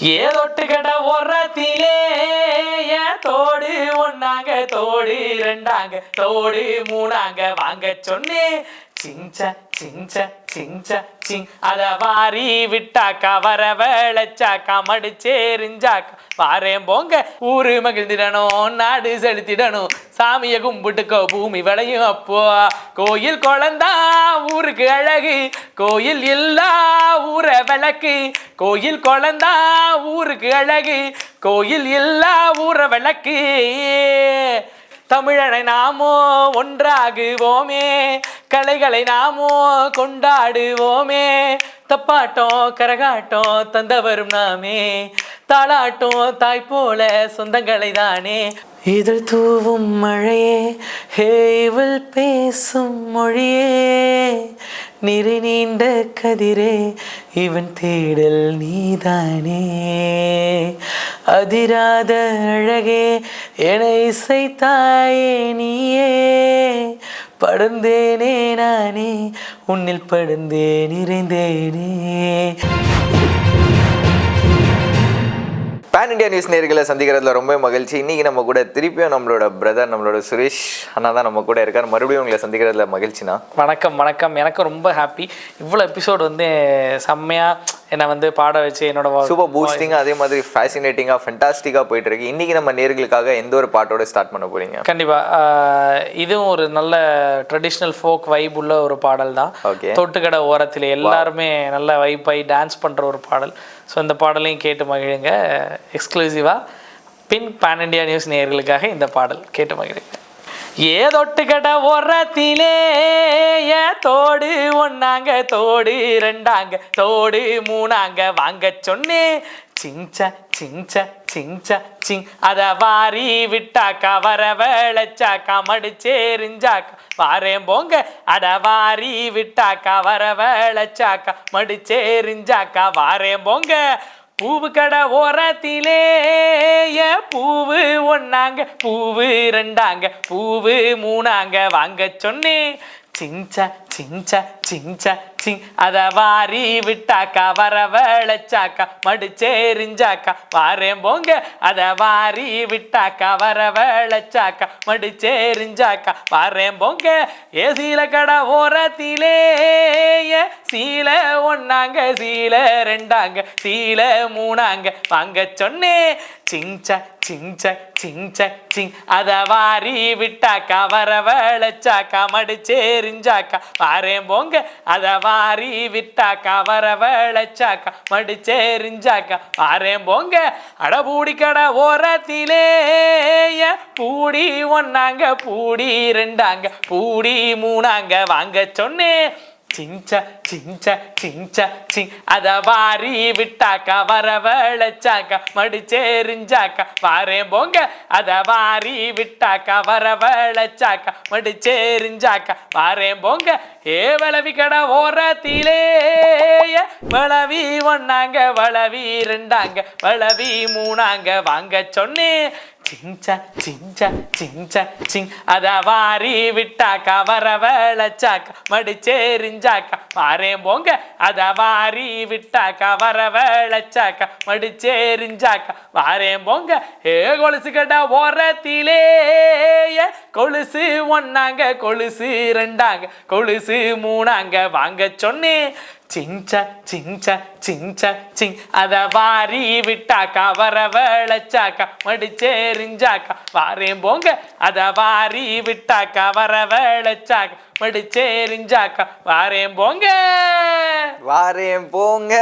ஏதொட்டு கடை ஓரத்திலே? ஏன் தோடு ஒன்னாங்க தோடு ரெண்டாங்க தோடு மூணாங்க வாங்க சொன்னேன். சிஞ்ச சிஞ்ச சிஞ்ச சிங். அத வாரி விட்டாக்கா வர வேளைச்சாக்கா மடிச்சேரிஞ்சாக்கா வாரேன் போங்க ஊரு மகிழ்ந்திடணும் நாடு செலுத்திடணும். சாமியை கும்பிட்டுக்கோ பூமி விளையும் அப்போ. கோயில் குழந்தா ஊருக்கு அழகு. கோயில் இல்லா ஊர விளக்கு. கோயில் குழந்தா ஊருக்கு அழகு. கோயில் இல்லா ஊர விளக்கு. தமிழனை நாமோ ஒன்றாகுவோமே கலைகளை நாமோ கொண்டாடுவோமே. தப்பாட்டம் கரகாட்டம் தந்தவரும் நாமே. தாளாட்டம் தாய் போல சொந்தங்களை தானே. இதழ் தூவும் மழையே ஹேவல் பேசும் மொழியே. நிறை நீண்ட கதிரே இவன் தேடல் நீதானே. அதிராத அழகே என இசைத்தாயே நீயே படுந்தேனே நானே உன்னில் படுந்தேன் நிறைந்தேனே. பேன் இண்டியா நியூஸ் நேர்களை சந்திக்கிறதுல ரொம்ப மகிழ்ச்சி. இன்னைக்கு நம்ம கூட திருப்பியும் நம்மளோட பிரதர் நம்மளோட சுரேஷ் அண்ணா தான் நம்ம கூட இருக்கார். மறுபடியும் உங்களை சந்திக்கிறதுல மகிழ்ச்சினா வணக்கம் வணக்கம். எனக்கும் ரொம்ப ஹாப்பி இவ்வளோ எபிசோடு வந்து செம்மையாக என்னை வந்து பாட வச்சு என்னோட சூப்பர் பூஸ்டிங்காக அதே மாதிரி ஃபேசினேட்டிங்காக ஃபென்டாஸ்டிக்காக போயிட்டு இருக்கு இன்னைக்கு நம்ம நேர்களுக்காக எந்த ஒரு பாட்டோட ஸ்டார்ட் பண்ண போறீங்க? கண்டிப்பா. ஆஹ் இதுவும் ஒரு நல்ல ட்ரெடிஷ்னல் ஃபோக் வைப் உள்ள ஒரு பாடல் தான். ஓகே தொட்டுக்கடை ஓரத்தில் எல்லாருமே நல்ல வைப் ஆகி டான்ஸ் பண்ற ஒரு பாடல். ஸோ இந்த பாடலையும் கேட்டு மகிழுங்க. எக்ஸ்க்ளூசிவா பின் பேன் இண்டியா நியூஸ் நேயர்களுக்காக இந்த பாடல் கேட்டு மகிழுங்க. ஏதொட்டுக்கடை ஓரத்திலே ஏ தோடு ஒன்னாங்க தோடு ரெண்டாங்க தோடு மூணாங்க வாங்க சொன்னே. சிஞ்ச சிஞ்ச சிஞ்ச சிங். அத வாரி விட்டாக்கா வர வேளைச்சாக்கா மடிச்சேரிஞ்சாக்கா வாரேன் போங்க அட வாரி விட்டாக்கா வர வேளைச்சாக்கா மடிச்சேரிஞ்சாக்கா வாரேன் போங்க பூவு கடை ஓரத்திலே பூவு ஒன்னாங்க பூவு ரெண்டாங்க பூவு மூணாங்க வாங்க சொன்னேன். சிஞ்ச சிஞ்ச சிஞ்ச சிங். அத வாரி விட்டாக்கா வர வேலைச்சாக்கா மடிச்சேரிஞ்சாக்கா வாரேன் போங்க. அத வாரி விட்டாக்கா வர வேலைச்சாக்கா மடிச்சேரிஞ்சாக்கா வாரேன் போங்க. ஏ சீல கடை ஓரத்திலே சீல ஒன்னாங்க சீல ரெண்டாங்க சீல மூணாங்க வாங்க சொன்னேன். சிஞ்ச சிஞ்ச சிஞ்ச சிங். அத வாரி விட்டாக்கா வர வேலைச்சாக்கா மடிச்சேரிஞ்சாக்கா வாரேன் போங்க அத வாரி விட்டாக்கா வர வேலைச்சாக்கா மடிச்சேரிஞ்சாக்கா வாரேன் போங்க அடபூடி கடை ஓரத்திலே ஏ பூடி ஒன்னாங்க பூடி ரெண்டாங்க பூடி மூணாங்க வாங்க சொன்னேன். சிஞ்ச சிஞ்ச சிஞ்ச சிங். அத வாரி விட்டாக்கா வர மடிச்சேரிஞ்சாக்கா வாரேன் போங்க. அத வாரி விட்டாக்கா வர வேலைச்சாக்கா மடிச்சேரிஞ்சாக்கா வாரேன் போங்க. ஏ வளவி கடை ஓரத்திலே. வளவி ஒன்னாங்க வளவி ரெண்டாங்க வளவி மூணாங்க வாங்க சொன்னேன். சிஞ்சா சிஞ்ச சிஞ்சா சிங். அத வாரி விட்டாக்கா வர வேளச்சாக்கா மடிச்சேரிஞ்சாக்கா. வாரேன் போங்க அத வாரி விட்டாக்கா வர வேளச்சாக்கா மடிச்சேரிஞ்சாக்கா. வாரேன் போங்க ஏ கொலுசு கடை ஓரத்திலே கொலுசு ஒன்னாங்க கொலுசு ரெண்டாங்க கொலுசு மூணாங்க வாங்க சொன்னேன். சிஞ்ச சிஞ்ச சிஞ்ச சிங். அத வாரி விட்டாக்கா வர வேலைச்சாக்கா மடிச்சேரிஞ்சாக்கா வாரேன் போங்க. அத வாரி விட்டாக்கா வர வேலைச்சாக்கா மடிச்சேரிஞ்சாக்கா வாரேன் போங்க. வாரேன் போங்க.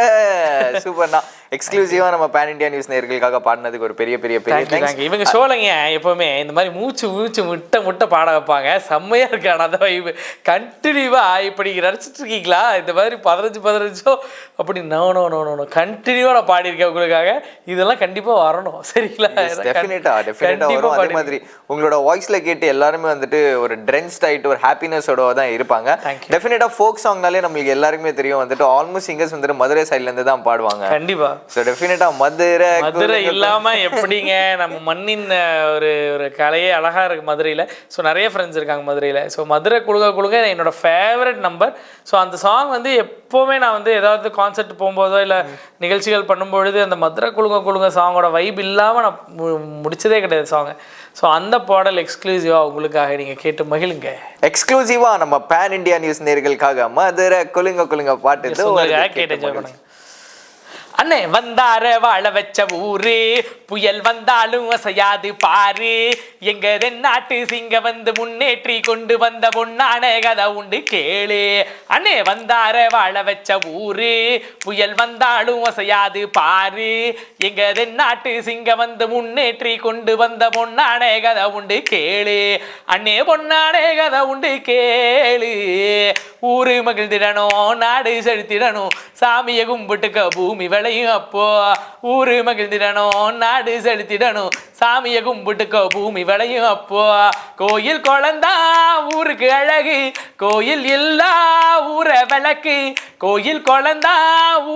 சூப்பர்ண்ணா எக்ஸ்க்ளூசிவாக நம்ம பேன் இண்டியா நியூஸ் நேர்களுக்காக பாடினதுக்கு ஒரு பெரிய பெரிய பெரிய தேங்க்ஸ் இவங்க சோழங்க எப்பவுமே இந்த மாதிரி மூச்சு மூச்சு முட்டை முட்டை பாட வைப்பாங்க. செம்மையா இருக்கான அந்த வைப்பு கண்டினியூவா இப்படி நடிச்சிட்டு இருக்கீங்களா? இந்த மாதிரி பதினஞ்சு பதினஞ்சோ? அப்படி நோ நோ நோ நோ கண்டினியூவா நான் பாடியிருக்கேன் உங்களுக்காக. இதெல்லாம் கண்டிப்பா வரணும். சரிங்களா? டெஃபினட்டா டெஃபினட்டா வரும். அதே மாதிரி உங்களோட வாய்ஸ்ல கேட்டு எல்லாருமே வந்துட்டு ஒரு ட்ரென்ஸ்ட் ஆயிட்டு ஒரு ஹாப்பினஸோட தான் இருப்பாங்க. Thank டெஃபினட்டா ஃபோக் சாங்னாலே நம்மளுக்கு எல்லாருக்குமே தெரியும். வந்துட்டு ஆல்மோஸ்ட் சிங்கர்ஸ் வந்துட்டு மதுரை சைட்ல இருந்து தான் பாடுவாங்க. கண்டிப்பா. ஸோ டெஃபினட்டா மதுரை மதுரை இல்லாம எப்படிங்க நம்ம மண்ணின் ஒரு ஒரு கலையே அழகா இருக்கு மதுரையில. ஸோ நிறைய ஃப்ரெண்ட்ஸ் இருக்காங்க மதுரையில. ஸோ மதுரை குழுக குழுக என்னோட ஃபேவரட் நம்பர் ஸோ அந்த சாங் வந்து எப்போவுமே நான் வந்து ஏதாவது கான்சர்ட் போகும்போதோ இல்லை நிகழ்ச்சிகள் பண்ணும்பொழுது அந்த மதுரை குழுங்க குழுங்க சாங்கோட வைப் இல்லாமல் நான் முடிச்சதே கிடையாது சாங் ஸோ அந்த பாடல் எக்ஸ்க்ளூசிவாக உங்களுக்காக நீங்கள் கேட்டு மகிழுங்க. எக்ஸ்க்ளூசிவா நம்ம பேன் இந்தியா நியூஸ் நேர்களுக்காக மதுரை குலுங்க குலுங்க பாட்டு. கேட்டு அண்ணே வந்தார வாழ வச்ச ஊரு. புயல் வந்தாலும் அசையாது பாரு. எங்க தென்னாட்டு சிங்க வந்து முன்னேற்றி கொண்டு வந்த பொன்னான கதை உண்டு கேளு. அண்ணே வந்தார வாழ வச்ச ஊரு. புயல் வந்தாலும் அசையாது பாரு. எங்க தென்னாட்டு சிங்க வந்து முன்னேற்றி கொண்டு வந்த பொன்னான கதை உண்டு கேளு. அண்ணே பொன்னான கதை உண்டு கேளு. ஊரு மகிழ்ந்திடணும் நாடு செலுத்திடணும் சாமியை கும்பிட்டுக்க பூமி விளையும் அப்போ ஊரு மகிழ்ந்திடணும் நாடு செலுத்திடணும் சாமியை கும்பிட்டுக்க பூமி விளையும் அப்போ. கோயில் குழந்தா ஊருக்கு அழகு கோயில் இல்லா ஊர விளக்கு. கோயில் குழந்தா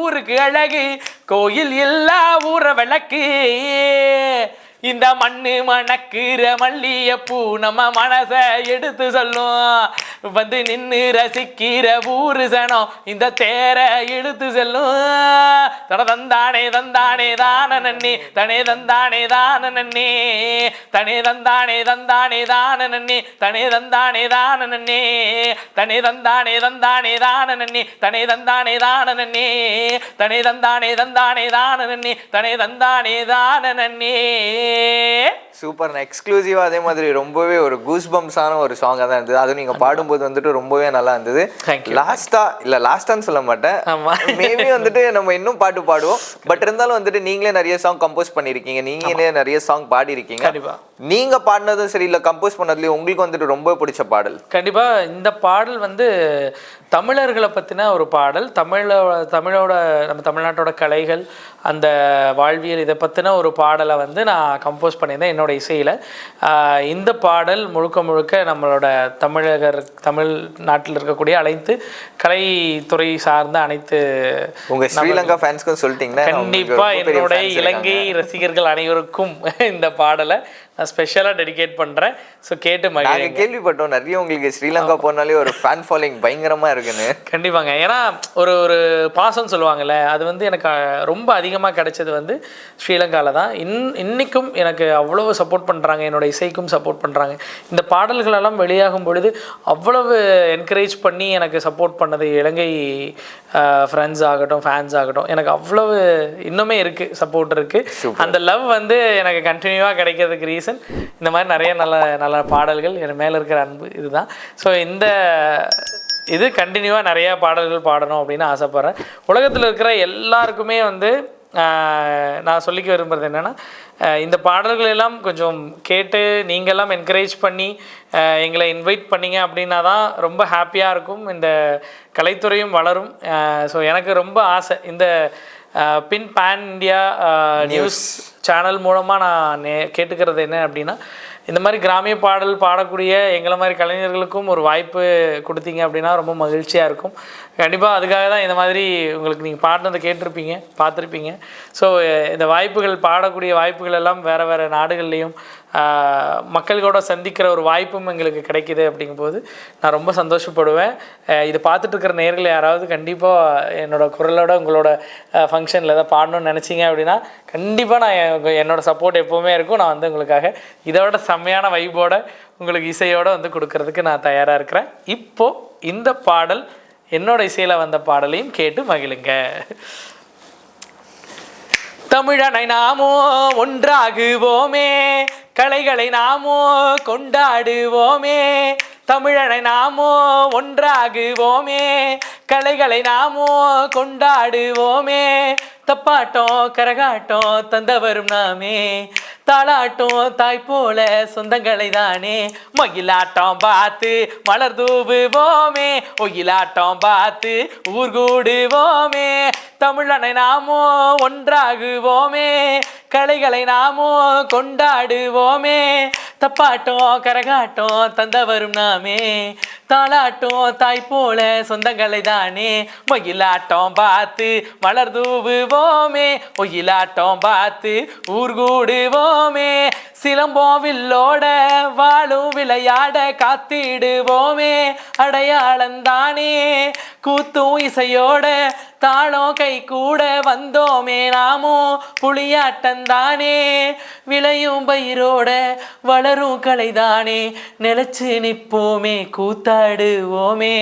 ஊருக்கு அழகு கோயில் இல்லா ஊர விளக்கு. இந்த மண்ணு மணக்குற மல்லியப்பூ நம்ம மனச எடுத்து சொல்லும். வந்து நின்னு ரசிக்கிற ஊரு சனம் இந்த தேர எடுத்து செல்லும். தட தந்தானே தந்தானே தான நன்னி. தனே தந்தானே தான நன்னி. தனே தந்தானே தந்தானே தான நன்னி. தனே தந்தானே தான நன்னி. தனே தந்தானே தந்தானே தான நன்னி. தனே தந்தானே தான நன்னி. தனே தந்தானே தந்தானே தான நன்னி. தனே தந்தானே தான நன்னி. சூப்பர் எக்ஸ்க்ளூசிவா அதே மாதிரி ரொம்பவே ஒரு கூஸ் பம்ஸான ஒரு சாங்கா தான் இருந்தது. அதுவும் நீங்க பாடும்போது வந்துட்டு ரொம்பவே நல்லா இருந்தது. லாஸ்டா இல்ல லாஸ்டான்னு சொல்ல மாட்டேன். மேபி வந்துட்டு நம்ம இன்னும் பாட்டு பாடுவோம். பட் இருந்தாலும் வந்துட்டு நீங்களே நிறைய சாங் கம்போஸ் பண்ணிருக்கீங்க நீங்களே நிறைய சாங் பாடி இருக்கீங்க கண்டிப்பா. நீங்க பாடினதும் சரி இல்ல கம்போஸ் பண்ணதுலயும் உங்களுக்கு வந்துட்டு ரொம்ப பிடிச்ச பாடல். கண்டிப்பா இந்த பாடல் வந்து தமிழர்களை பத்தின ஒரு பாடல். தமிழ தமிழோட நம்ம தமிழ்நாட்டோட கலைகள் அந்த வாழ்வியல் இதை பத்தின ஒரு பாடலை வந்து நான் கம்போஸ் பண்ணியிருந்தேன் என்னோட இசையில. இந்த பாடல் முழுக்க முழுக்க நம்மளோட தமிழகர் தமிழ் நாட்டில் இருக்கக்கூடிய அனைத்து கலைத்துறை சார்ந்த அனைத்து உங்க ஸ்ரீலங்கா ஃபேன்ஸ்க்கும் சொல்லிட்டீங்கன்னா உங்களுக்கு கண்டிப்பா ரொம்ப பெரிய என்னுடைய இலங்கை ரசிகர்கள் அனைவருக்கும் இந்த பாடலை நான் ஸ்பெஷலாக டெடிகேட் பண்றேன். ஸோ கேட்டு நாங்க மகிழுங்க கேள்விப்பட்டோம். நிறைய உங்களுக்கு ஸ்ரீலங்கா போனாலே ஒரு ஃபேன் ஃபாலோயிங் பயங்கரமா இருக்குன்னு. கண்டிப்பாங்க. ஏன்னா ஒரு ஒரு பாசம் சொல்லுவாங்கல்ல அது வந்து எனக்கு ரொம்ப அதிகமாக கிடைச்சது வந்து ஸ்ரீலங்காவில் தான். இன் இன்னைக்கும் எனக்கு அவ்வளவு சப்போர்ட் பண்ணுறாங்க என்னோட இசைக்கும் சப்போர்ட் பண்ணுறாங்க இந்த பாடல்களெல்லாம் வெளியாகும் பொழுது அவ்வளவு என்கரேஜ் பண்ணி எனக்கு சப்போர்ட் பண்ணது இலங்கை ஃப்ரெண்ட்ஸ் ஆகட்டும் ஃபேன்ஸ் ஆகட்டும். எனக்கு அவ்வளவு இன்னுமே இருக்குது சப்போர்ட் இருக்குது அந்த லவ் வந்து எனக்கு கண்டினியூவாக கிடைக்கிறதுக்கு ரீசன் இந்த மாதிரி நிறைய நல்ல நல்ல பாடல்கள் என் மேலே இருக்கிற அன்பு இதுதான். ஸோ இந்த இது கண்டினியூவாக நிறையா பாடல்கள் பாடணும் அப்படின்னு ஆசைப்பட்றேன். உலகத்தில் இருக்கிற எல்லாருக்குமே வந்து நான் சொல்லிக்க விரும்புறது என்னென்னா இந்த பாடல்கள் எல்லாம் கொஞ்சம் கேட்டு நீங்கள்லாம் என்கரேஜ் பண்ணி எங்களை இன்வைட் பண்ணீங்க அப்படின்னா தான் ரொம்ப ஹாப்பியாக இருக்கும். இந்த கலைத்துறையும் வளரும். ஸோ எனக்கு ரொம்ப ஆசை. இந்த pin fan India news channel மூலமாக நான் நே கேட்டுக்கிறது என்ன அப்படின்னா இந்த மாதிரி கிராமிய பாடல் பாடக்கூடிய எங்களை மாதிரி கலைஞர்களுக்கும் ஒரு வாய்ப்பு கொடுத்தீங்க அப்படின்னா ரொம்ப மகிழ்ச்சியாக இருக்கும். கண்டிப்பாக அதுக்காக தான் இந்த மாதிரி உங்களுக்கு நீங்கள் பாடினதை கேட்டிருப்பீங்க பார்த்துருப்பீங்க. ஸோ இந்த வாய்ப்புகள் பாடக்கூடிய வாய்ப்புகள் எல்லாம் வேறு வேறு நாடுகள்லேயும் மக்கள்களோட சந்திக்கிற ஒரு வாய்ப்பும் எங்களுக்கு கிடைக்கிது அப்படிங்கும்போது நான் ரொம்ப சந்தோஷப்படுவேன். இது பார்த்துட்டு இருக்கிற நேர்கள் யாராவது கண்டிப்பாக என்னோட குரலோட உங்களோட ஃபங்க்ஷனில் எதாவது பாடணும்னு நினச்சிங்க அப்படின்னா கண்டிப்பாக நான் என்னோடய சப்போர்ட் எப்போவுமே இருக்கும். நான் வந்து உங்களுக்காக இதோட செம்மையான வைபோட உங்களுக்கு இசையோடு வந்து கொடுக்கறதுக்கு நான் தயாராக இருக்கிறேன். இப்போது இந்த பாடல் என்னோட இசையில் வந்த பாடலையும் கேட்டு மகிழுங்க. தமிழனை நாமோ ஒன்றாகுவோமே கலைகளை நாமோ கொண்டாடுவோமே தமிழனை நாமோ ஒன்றாகுவோமே கலைகளை நாமோ கொண்டாடுவோமே. தப்பாட்டம் கரகாட்டம் தந்தவரும் நாமே தாளாட்டம் தாய் போல சொந்தங்களை தானே. மயிலாட்டம் பார்த்து மலர் தூவுவோமே ஒயிலாட்டம் பார்த்து ஊர் கூடுவோமே. தமிழனை நாமோ ஒன்றாகுவோமே கலைகளை நாமோ கொண்டாடுவோமே. தப்பாட்டம் கரகாட்டம் தந்தவரும் நாமே. தாளாட்டம் தாய் போல சொந்தங்களை தானே. மயிலாட்டம் பார்த்து மலர் தூவுவோமே ஒயிலாட்டம் பார்த்து ஊர்கூடுவோமே. சிலம்போவில்லோட வாழும் விளையாட காத்திடுவோமே. அடையாளந்தானே கூத்தும் இசையோட தாளம் கை கூட வந்தோமே நாமோ புளியாட்டந்தானே. விளையும் பயிரோட வளரும் கலைதானே நிலச்சு நிற்போமே கூத்தாடுவோமே.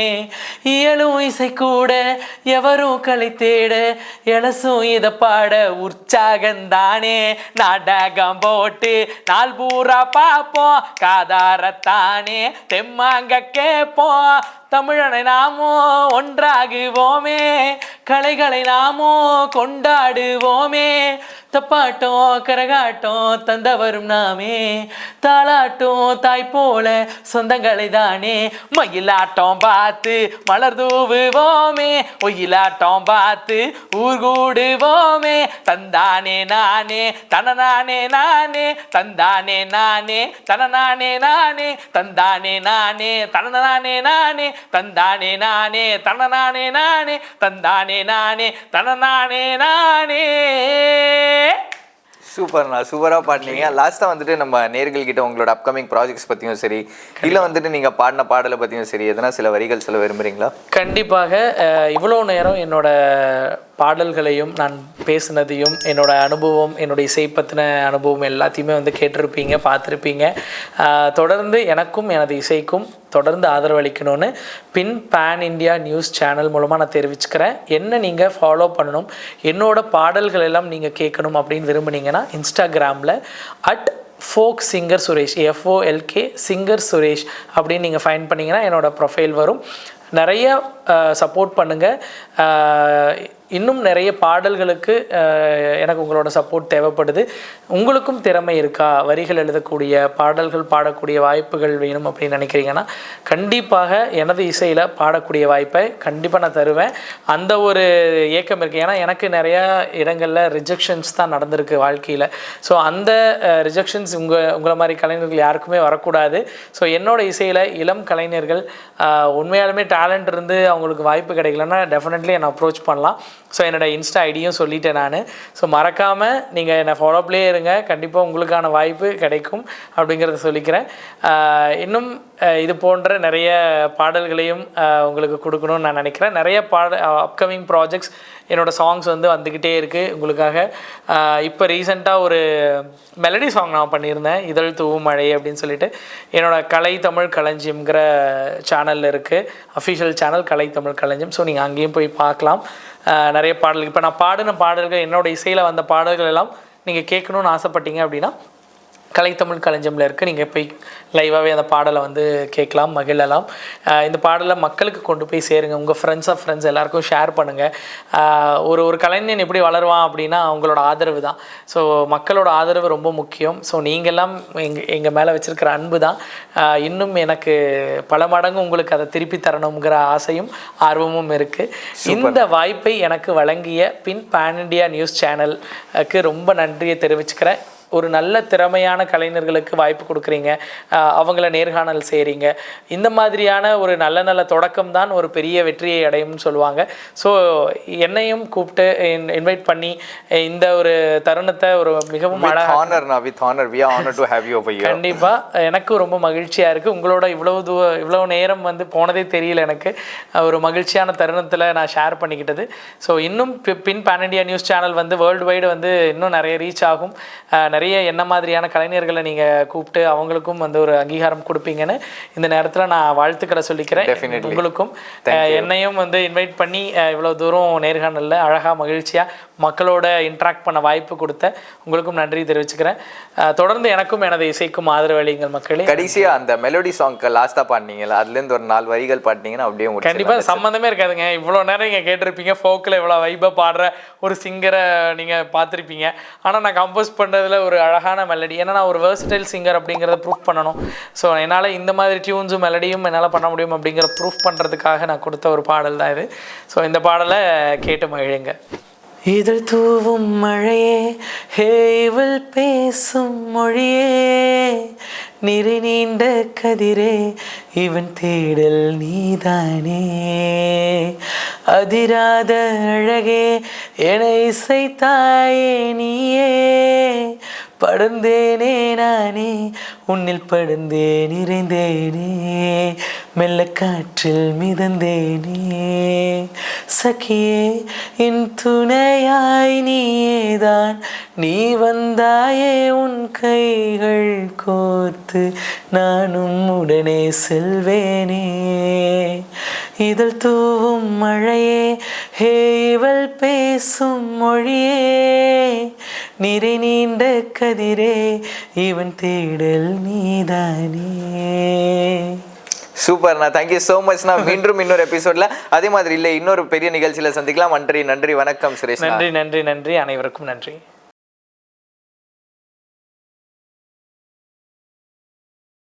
இயலும் இசை கூட எவரும் கலை தேட. எலசும் இதை பாட உற்சாகந்தானே. நாடகம் போட்டு நாள் பூரா பார்ப்போம் காதாரத்தானே தெம்மாங்க கேட்போம். தமிழனை நாமோ ஒன்றாகுவோமே கலைகளை நாமோ கொண்டாடுவோமே. தப்பாட்டம் கரகாட்டம் தந்தவரும் நாமே. தாளாட்டம் தாய் போல சொந்தங்களை தானே. மயிலாட்டம் பார்த்து மலர் தூவுவோமே. ஒயிலாட்டம் பார்த்து ஊர் கூடுவோமே. தந்தானே நானே தனநானே நானே தந்தானே நானே தனநானே நானே தந்தானே நானே தனநானே நானே தந்தானே நானே தனநானே நானே தந்தானே நானே தனநானே நானே. சூப்பர்ண்ணா சூப்பராக பாடினீங்க. லாஸ்ட்டாக வந்துட்டு நம்ம நேர்கள் கிட்ட உங்களோட அப்கமிங் ப்ராஜெக்ட்ஸ் பற்றியும் சரி இல்லை வந்துட்டு நீங்கள் பாடின பாடலை பற்றியும் சரி எதனா சில வரிகள் சொல்ல விரும்புகிறீங்களா கண்டிப்பாக இவ்வளோ நேரம் என்னோட பாடல்களையும் நான் பேசுனதையும் என்னோட அனுபவம் என்னோட இசை பற்றின அனுபவம் எல்லாத்தையுமே வந்து கேட்டிருப்பீங்க பார்த்துருப்பீங்க. தொடர்ந்து எனக்கும் எனது இசைக்கும் தொடர்ந்து ஆதரவளிக்கணும்னு pin fan India news channel மூலமாக நான் தெரிவிச்சுக்கிறேன். என்ன நீங்கள் ஃபாலோ பண்ணணும் என்னோட பாடல்கள் எல்லாம் நீங்கள் கேட்கணும் அப்படின்னு விரும்புனீங்கன்னா இன்ஸ்டாகிராமில் at folk singer Suresh F O L K singer Suresh அப்படின்னு நீங்கள் ஃபைன் பண்ணிங்கன்னா என்னோடய ப்ரொஃபைல் வரும். நிறைய சப்போர்ட் பண்ணுங்கள் இன்னும் நிறைய பாடல்களுக்கு எனக்கு உங்களோட சப்போர்ட் தேவைப்படுது. உங்களுக்கும் திறமை இருக்கா? வரிகள் எழுதக்கூடிய பாடல்கள் பாடக்கூடிய வாய்ப்புகள் வேணும் அப்படின்னு நினைக்கிறீங்கன்னா கண்டிப்பாக எனது இசையில் பாடக்கூடிய வாய்ப்பை கண்டிப்பாக நான் தருவேன். அந்த ஒரு ஏக்கம் இருக்குது ஏன்னா எனக்கு நிறையா இடங்களில் ரிஜெக்ஷன்ஸ் தான் நடந்திருக்கு வாழ்க்கையில். ஸோ அந்த ரிஜெக்ஷன்ஸ் உங்கள் உங்களை மாதிரி கலைஞர்கள் யாருக்குமே வரக்கூடாது. ஸோ என்னோட இசையில் இளம் கலைஞர்கள் உண்மையாலுமே டேலண்ட் இருந்து அவங்களுக்கு வாய்ப்பு கிடைக்கலன்னா டெஃபினெட்லி என்னை அப்ரோச் பண்ணலாம். ஸோ என்னோட இன்ஸ்டா ஐடியும் சொல்லிட்டேன் நான். ஸோ மறக்காமல் நீங்கள் என்னை ஃபாலோப்லேயே இருங்க. கண்டிப்பாக உங்களுக்கான வாய்ப்பு கிடைக்கும் அப்படிங்கிறத சொல்லிக்கிறேன். இன்னும் இது போன்ற நிறைய பாடல்களையும் உங்களுக்கு கொடுக்கணும்னு நான் நினைக்கிறேன். நிறைய பாட அப்கமிங் ப்ராஜெக்ட்ஸ் என்னோடய சாங்ஸ் வந்து வந்துக்கிட்டே இருக்குது உங்களுக்காக இப்போ ரீசெண்டாக ஒரு மெலடி சாங் நான் பண்ணியிருந்தேன். இதழ் தூவு மழை அப்படின்னு சொல்லிட்டு. என்னோட கலை தமிழ் களஞ்சியம்ங்கிற சேனலில் இருக்குது அஃபிஷியல் சேனல் கலை தமிழ் களஞ்சியம். ஸோ நீங்கள் அங்கேயும் போய் பார்க்கலாம். நிறைய பாடல்கள். இப்போ நான் பாடின பாடல்கள் என்னோட இசையில் வந்த பாடல்கள் எல்லாம் நீங்கள் கேட்கணும்னு ஆசைப்பட்டீங்க அப்படின்னா கலைத்தமிழ் களஞ்சியமில் இருக்குது நீங்கள் போய் லைவாகவே அந்த பாடலை வந்து கேட்கலாம் மகிழலாம். இந்த பாடலை மக்களுக்கு கொண்டு போய் சேருங்க. உங்கள் ஃப்ரெண்ட்ஸ் ஆஃப் ஃப்ரெண்ட்ஸ் எல்லாருக்கும் ஷேர் பண்ணுங்கள் ஒரு ஒரு கலைஞன் எப்படி வளருவான் அப்படின்னா அவங்களோட ஆதரவு தான். ஸோ மக்களோட ஆதரவு ரொம்ப முக்கியம். ஸோ நீங்கள்லாம் எங்கள் எங்கள் மேலே வச்சுருக்கிற அன்பு தான். இன்னும் எனக்கு பல மடங்கு உங்களுக்கு அதை திருப்பி தரணுங்கிற ஆசையும் ஆர்வமும் இருக்குது இந்த வாய்ப்பை எனக்கு வழங்கிய பின் பேன் இண்டியா நியூஸ் சேனலுக்கு ரொம்ப நன்றியை தெரிவிச்சுக்கிறேன். ஒரு நல்ல திறமையான கலைஞர்களுக்கு வாய்ப்பு கொடுக்குறீங்க. அவங்கள நேர்காணல் செய்கிறீங்க இந்த மாதிரியான ஒரு நல்ல நல்ல தொடக்கம் தான் ஒரு பெரிய வெற்றியை அடையும்னு சொல்லுவாங்க. ஸோ என்னையும் கூப்பிட்டு இன்வைட் பண்ணி இந்த ஒரு தருணத்தை ஒரு மிகவும் கண்டிப்பாக எனக்கும் ரொம்ப மகிழ்ச்சியாக இருக்குது உங்களோட இவ்வளவு தூ இவ்வளவு நேரம் வந்து போனதே தெரியல எனக்கு. ஒரு மகிழ்ச்சியான தருணத்தில் நான் ஷேர் பண்ணிக்கிட்டது. ஸோ இன்னும் pin fan India news channel வந்து வேர்ல்டு வைடு வந்து இன்னும் நிறைய ரீச் ஆகும். நிறைய என்ன மாதிரியான கலைஞர்களை நீங்கள் கூப்பிட்டு அவங்களுக்கும் வந்து ஒரு அங்கீகாரம் கொடுப்பீங்கன்னு இந்த நேரத்தில் நான் வாழ்த்துக்களை சொல்லிக்கிறேன். உங்களுக்கும் என்னையும் வந்து இன்வைட் பண்ணி அஹ் இவ்வளவு தூரம் நேர்காணலில் அழகாக மகிழ்ச்சியாக மக்களோட இன்ட்ராக்ட் பண்ண வாய்ப்பு கொடுத்த உங்களுக்கும் நன்றி தெரிவிச்சுக்கிறேன். தொடர்ந்து எனக்கும் எனது இசைக்கும் ஆதரவு அளியுங்கள் மக்களே. கடைசியா அந்த மெலோடி சாங்க்கு லாஸ்டா பாடினீங்கல்ல அதுல இருந்து ஒரு நாலு வரிகள் பாடினீங்கன்னா அப்படியே. கண்டிப்பாக சம்மந்தமே இருக்காதுங்க. இவ்வளோ நேரம் நீங்கள் கேட்டிருப்பீங்க ஃபோக்கில் இவ்வளோ வைப்பாக பாடுற ஒரு சிங்கரை நீங்கள் பார்த்துருப்பீங்க. ஆனால் நான் கம்போஸ் பண்ணுறதுல ஒரு அழகான மெலடி ஏன்னா நான் ஒரு வேர்ஸ்டைல் சிங்கர் அப்படிங்கிறத ப்ரூஃப் பண்ணணும். ஸோ என்னால் இந்த மாதிரி டியூன்ஸும் மெலடியும் என்னால் பண்ண முடியும் அப்படிங்கிற ப்ரூஃப் பண்ணுறதுக்காக நான் கொடுத்த ஒரு பாடல் தான் இது. ஸோ இந்த பாடலை கேட்டு மகிழுங்க. இதழ் தூவும் மழையே ஹேவல் பேசும் மொழியே. நிறை நீண்ட கதிரே இவன் தேடல் நீதானே. அதிராத அழகே என இசைத்தாயே நீயே. படுந்தேனே நானே உன்னில் படுந்தே நிறைந்தேனே மெல்ல காற்றில் மிதந்தேனே. சகியே என் துணையாய் நீயேதான் நீ வந்தாயே உன் கைகள் கோர்த்து நானும் உடனே செல்வேனே. இதழ் தூவும் மழையே ஹே இவள் பேசும் மொழியே நிறை நீண்ட கதிரே இவன் தேடல் நீதானே. சூப்பர்ண்ணா தேங்க்யூ ஸோ மச்ண்ணா மீண்டும் இன்னொரு எபிசோட்ல அதே மாதிரி இல்லை இன்னொரு பெரிய நிகழ்ச்சியில சந்திக்கலாம். நன்றி நன்றி வணக்கம் சுரேஷ் நன்றி நன்றி நன்றி. அனைவருக்கும் நன்றி.